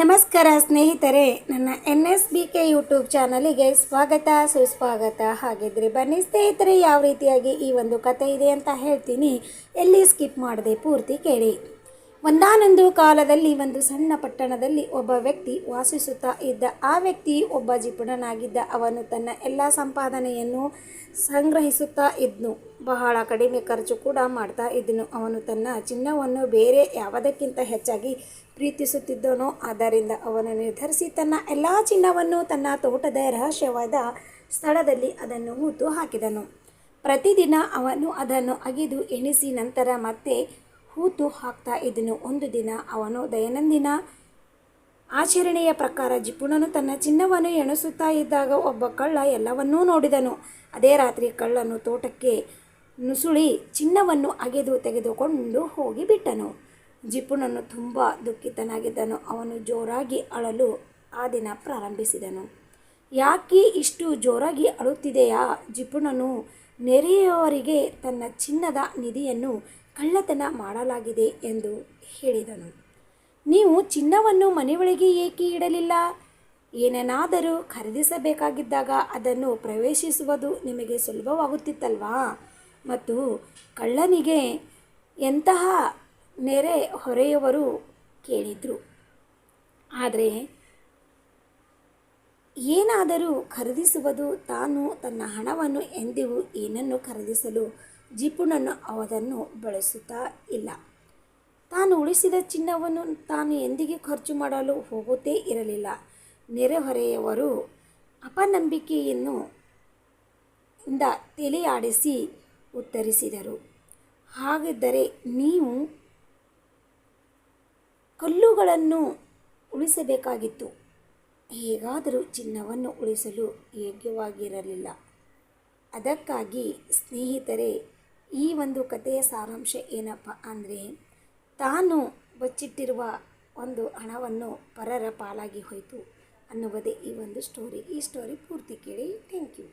ನಮಸ್ಕಾರ ಸ್ನೇಹಿತರೆ, ನನ್ನ N S B K YouTube ಚಾನಲಿಗೆ ಸ್ವಾಗತ, ಸುಸ್ವಾಗತ. ಹಾಗಿದ್ರೆ ಬನ್ನಿ ಸ್ನೇಹಿತರೆ, ಯಾವ ರೀತಿಯಾಗಿ ಈ ಒಂದು ಕತೆ ಇದೆ ಅಂತ ಹೇಳ್ತೀನಿ. ಎಲ್ಲಿ ಸ್ಕಿಪ್ ಮಾಡದೆ ಪೂರ್ತಿ ಕೇಳಿ. ಒಂದಾನೊಂದು ಕಾಲದಲ್ಲಿ ಒಂದು ಸಣ್ಣ ಪಟ್ಟಣದಲ್ಲಿ ಒಬ್ಬ ವ್ಯಕ್ತಿ ವಾಸಿಸುತ್ತಾ ಇದ್ದ, ಆ ವ್ಯಕ್ತಿ ಒಬ್ಬ ಜಿಪುಣನಾಗಿದ್ದ. ಅವನು ತನ್ನ ಎಲ್ಲ ಸಂಪಾದನೆಯನ್ನು ಸಂಗ್ರಹಿಸುತ್ತಾ ಇದ್ನು. ಬಹಳ ಕಡಿಮೆ ಖರ್ಚು ಕೂಡ ಮಾಡ್ತಾ ಇದ್ದನು. ಅವನು ತನ್ನ ಚಿನ್ನವನ್ನು ಬೇರೆ ಯಾವುದಕ್ಕಿಂತ ಹೆಚ್ಚಾಗಿ ಪ್ರೀತಿಸುತ್ತಿದ್ದನೋ, ಆದ್ದರಿಂದ ಅವನು ನಿರ್ಧರಿಸಿ ತನ್ನ ಎಲ್ಲ ಚಿನ್ನವನ್ನು ತನ್ನ ತೋಟದ ರಹಸ್ಯವಾದ ಸ್ಥಳದಲ್ಲಿ ಅದನ್ನು ಹೂತು ಹಾಕಿದನು. ಪ್ರತಿದಿನ ಅವನು ಅದನ್ನು ಅಗಿದು ಎಣಿಸಿ ನಂತರ ಮತ್ತೆ ಹೂತು ಹಾಕ್ತಾ ಇದ್ದನು. ಒಂದು ದಿನ ಅವನು ದೈನಂದಿನ ಆಚರಣೆಯ ಪ್ರಕಾರ ಜಿಪುಣನು ತನ್ನ ಚಿನ್ನವನ್ನು ಎಣಿಸುತ್ತಾ ಇದ್ದಾಗ ಒಬ್ಬ ಕಳ್ಳ ಎಲ್ಲವನ್ನೂ ನೋಡಿದನು. ಅದೇ ರಾತ್ರಿ ಕಳ್ಳನು ತೋಟಕ್ಕೆ ನುಸುಳಿ ಚಿನ್ನವನ್ನು ಅಗೆದು ತೆಗೆದುಕೊಂಡು ಹೋಗಿಬಿಟ್ಟನು ಜಿಪುಣನು ತುಂಬ ದುಃಖಿತನಾಗಿದ್ದನು. ಅವನು ಜೋರಾಗಿ ಅಳಲು ಆ ದಿನ ಪ್ರಾರಂಭಿಸಿದನು. ಯಾಕೆ ಇಷ್ಟು ಜೋರಾಗಿ ಅಳುತ್ತಿದೆಯಾ? ಜಿಪುಣನು ನೆರೆಯವರಿಗೆ ತನ್ನ ಚಿನ್ನದ ನಿಧಿಯನ್ನು ಕಳ್ಳತನ ಮಾಡಲಾಗಿದೆ ಎಂದು ಹೇಳಿದನು. ನೀವು ಚಿನ್ನವನ್ನು ಮನೆಯೊಳಗೆ ಏಕೆ ಇಡಲಿಲ್ಲ? ಏನೇನಾದರೂ ಖರೀದಿಸಬೇಕಾಗಿದ್ದಾಗ ಅದನ್ನು ಪ್ರವೇಶಿಸುವುದು ನಿಮಗೆ ಸುಲಭವಾಗುತ್ತಿತ್ತಲ್ವಾ? ಮತ್ತು ಕಳ್ಳನಿಗೆ ಎಂತಹ ನೆರೆ ಹೊರೆಯವರು ಕೇಳಿದರು. ಆದರೆ ಏನಾದರೂ ಖರೀದಿಸುವುದು ತಾನು ತನ್ನ ಹಣವನ್ನು ಎಂದಿಗೂ ಏನನ್ನು ಖರೀದಿಸಲು ಜಿಪುಣನು ಅವದನ್ನು ಬಳಸುತ್ತಾ ಇಲ್ಲ. ತಾನು ಉಳಿಸಿದ ಚಿನ್ನವನ್ನು ತಾನು ಎಂದಿಗೂ ಖರ್ಚು ಮಾಡಲು ಹೋಗುತ್ತೇ ಇರಲಿಲ್ಲ. ನೆರೆಹೊರೆಯವರು ಅಪನಂಬಿಕೆಯನ್ನು ಇಂದ ತಲೆಯಾಡಿಸಿ ಉತ್ತರಿಸಿದರು. ಹಾಗಿದ್ದರೆ ನೀವು ಕಲ್ಲುಗಳನ್ನು ಉಳಿಸಬೇಕಾಗಿತ್ತು. ಹೇಗಾದರೂ ಚಿನ್ನವನ್ನು ಉಳಿಸಲು ಯೋಗ್ಯವಾಗಿರಲಿಲ್ಲ. ಅದಕ್ಕಾಗಿ ಸ್ನೇಹಿತರೆ, ಈ ಒಂದು ಕಥೆಯ ಸಾರಾಂಶ ಏನಪ್ಪ ಅಂದರೆ, ತಾನು ಬಚ್ಚಿಟ್ಟಿರುವ ಒಂದು ಹಣವನ್ನು ಪರರ ಪಾಲಾಗಿ ಹೋಯಿತು ಅನ್ನುವುದೇ ಈ ಒಂದು ಸ್ಟೋರಿ ಈ ಸ್ಟೋರಿ ಪೂರ್ತಿ ಕೇಳಿ. Thank you